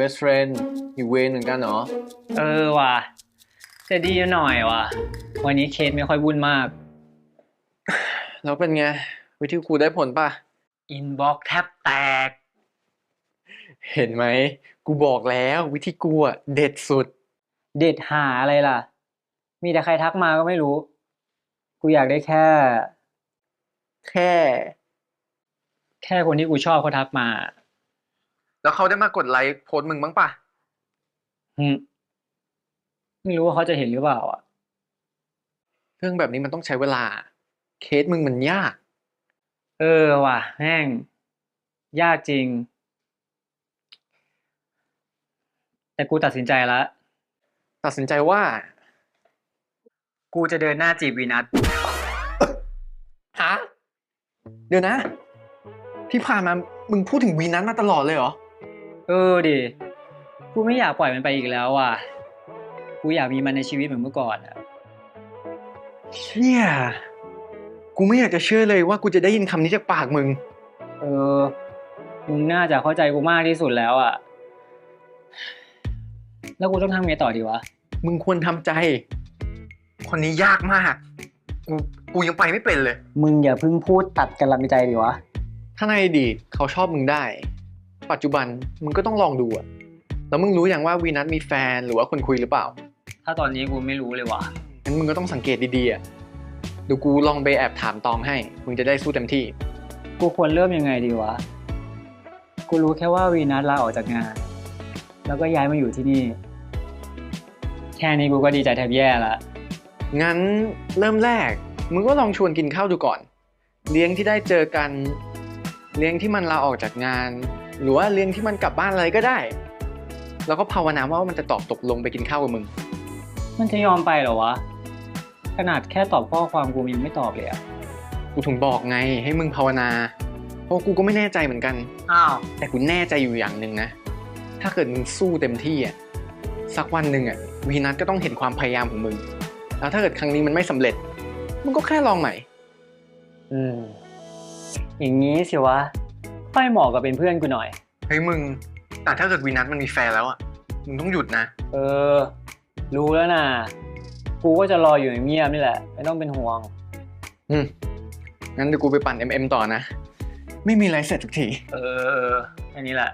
best friend อยู่เวรเหมือนกันเหรอ เออว่ะจะดีหน่อยว่ะ วันนี้เคสไม่ค่อยวุ่นมาก แล้วเป็นไง วิธีกูได้ผลป่ะ อินบ็อกแทบแตก เห็นไหม กูบอกแล้ววิธีกูอะเด็ดสุด เด็ดหาอะไรล่ะ มีแต่ใครทักมาก็ไม่รู้ กูอยากได้แค่ แค่ แค่คนที่กูชอบเขาทักมา แล้วเขาได้มากดไลค์โพสต์มึงบ้างป่ะอืมไม่รู้ว่าเขาจะเห็นหรือเปล่าอะ เรื่องแบบนี้มันต้องใช้เวลา เคสมึงมันยาก เออว่ะแม่งยากจริง แต่กูตัดสินใจแล้วตัดสินใจว่า กูจะเดินหน้าจีบวีนัทฮะเดี๋ยวนะ ที่ผ่านมามึงพูดถึงวีนั้นมาตลอดเลยเหรอ เออดิกูไม่อยากปล่อยมันไปอีกแล้วอะ กูอยากมีมันในชีวิตเหมือนเมื่อก่อนอะเชี่ยกูไม่อยากจะเชื่อเลยว่ากูจะได้ยินคำนี้จากปากมึง เออ มึงน่าจะเข้าใจกูมากที่สุดแล้วอะ แล้วกูต้องทำไงต่อดีวะ มึงควรทำใจ คนนี้ยากมาก กู กูยังไปไม่เป็นเลย มึงอย่าเพิ่งพูดตัดกันลำใจดิวะ ถ้าในอดีตเขาชอบมึงได้ ปัจจุบันมึงก็ต้องลองดูอะแล้วมึงรู้อย่างว่าวีนัทมีแฟนหรือว่าคนคุยหรือเปล่า ถ้าตอนนี้กูไม่รู้เลยว่ะ งั้นมึงก็ต้องสังเกตดีๆอะเดี๋ยวกูลองไปแอบถามตองให้ มึงจะได้สู้เต็มที่ กูควรเริ่มยังไงดีวะ กูรู้แค่ว่าวีนัทลาออกจากงาน แล้วก็ย้ายมาอยู่ที่นี่ แค่นี้กูก็ดีใจแทบแย่ละ งั้นเริ่มแรก มึงก็ลองชวนกินข้าวดูก่อน เลี้ยงที่ได้เจอกัน เลี้ยงที่มันลาออกจากงาน หรือว่าเลี้ยงที่มันกลับบ้านอะไรก็ได้ แล้วก็ภาวนาว่ามันจะตอบตกลงไปกินข้าวกับมึง มันจะยอมไปเหรอวะ ขนาดแค่ตอบข้อความกูยังไม่ตอบเลยอะกูถึงบอกไงให้มึงภาวนา เพราะกูก็ไม่แน่ใจเหมือนกัน อ้าว แต่กูแน่ใจอยู่อย่างหนึ่งนะ ถ้าเกิดมึงสู้เต็มที่อะสักวันหนึ่งอะวีนัทก็ต้องเห็นความพยายามของมึง แล้วถ้าเกิดครั้งนี้มันไม่สำเร็จ มึงก็แค่ลองใหม่ อืม อย่างนี้สิวะ ค่อยเหมาะกับเป็นเพื่อนกูหน่อย เฮ้ยมึง แต่ถ้าเกิดวีนัทมันมีแฟนแล้วอะ มึงต้องหยุดนะ เออ รู้แล้วนะ กูก็จะรออยู่เงียบๆนี่แหละ ไม่ต้องเป็นห่วง อืม งั้นเดี๋ยวกูไปปั่น MM ต่อนะ ไม่มีอะไรเสร็จสักที เออแค่นี้แหละ